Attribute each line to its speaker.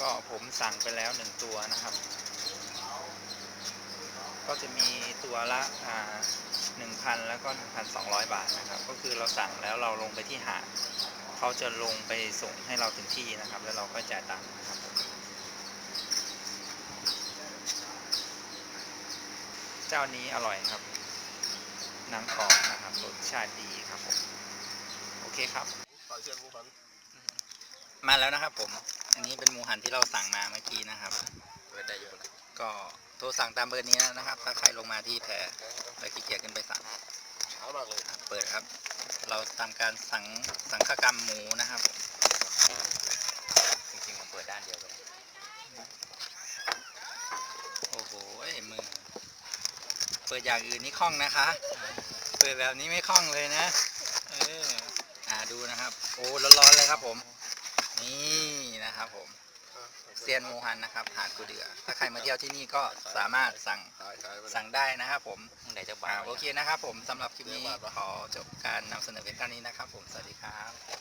Speaker 1: ก็ผมสั่งไปแล้วหนึ่งตัวนะครับ ก็จะมีตัวละอ่าหนึ่งพันแล้วก็หนึ่งพันสองร้อยบาทนะครับ ก็คือเราสั่งแล้วเราลงไปที่หาดเขาจะลงไปส่งให้เราถึงที่นะครับ แล้วเราก็จ่ายตังค์นะครับผมเจ้านี้อร่อยครับหนังกรอบนะครับรสชาติดีครับผม โอเคครับ
Speaker 2: ต่อเชือกกูฟัน
Speaker 1: มาแล้วนะครับผม อันนี้เป็นหมูหันที่เราสั่งมาเมื่อกี้นะครับ
Speaker 2: เปิดได้อยู่นะ
Speaker 1: ก็โทรสั่งตามเบอร์นี้นะครับ ถ้าใครลงมาที่แพรแล้วขี้เกียจขึ้นไปสั่ง
Speaker 2: เช้ามากเลย
Speaker 1: เปิดครับ เราทำการสังสังฆกรรมหมูนะครับ
Speaker 3: จริงๆมันเปิดด้านเดียวก็ได้
Speaker 1: โอ้โหมือเปิดอย่างอื่นนี่คล่องนะคะ เปิดแบบนี้ไม่คล่องเลยนะ เอออ่าดูนะครับ โอ้ร้อนๆเลยครับผมนี่ นะครับผมเซียนหมูหันนะครับหาดกูเดือ ถ้าใครมาเที่ยวที่นี่ก็สามารถสั่ง
Speaker 2: ขายขายไป
Speaker 1: สั่งได้นะครับผม
Speaker 3: มึงไหนจะบา
Speaker 1: อ่างโอเคนะครับผมสำหรับคลิปนี้ขอจบการนำเสนอเพียงเท่านี้นะครับผมสวัสดีครับ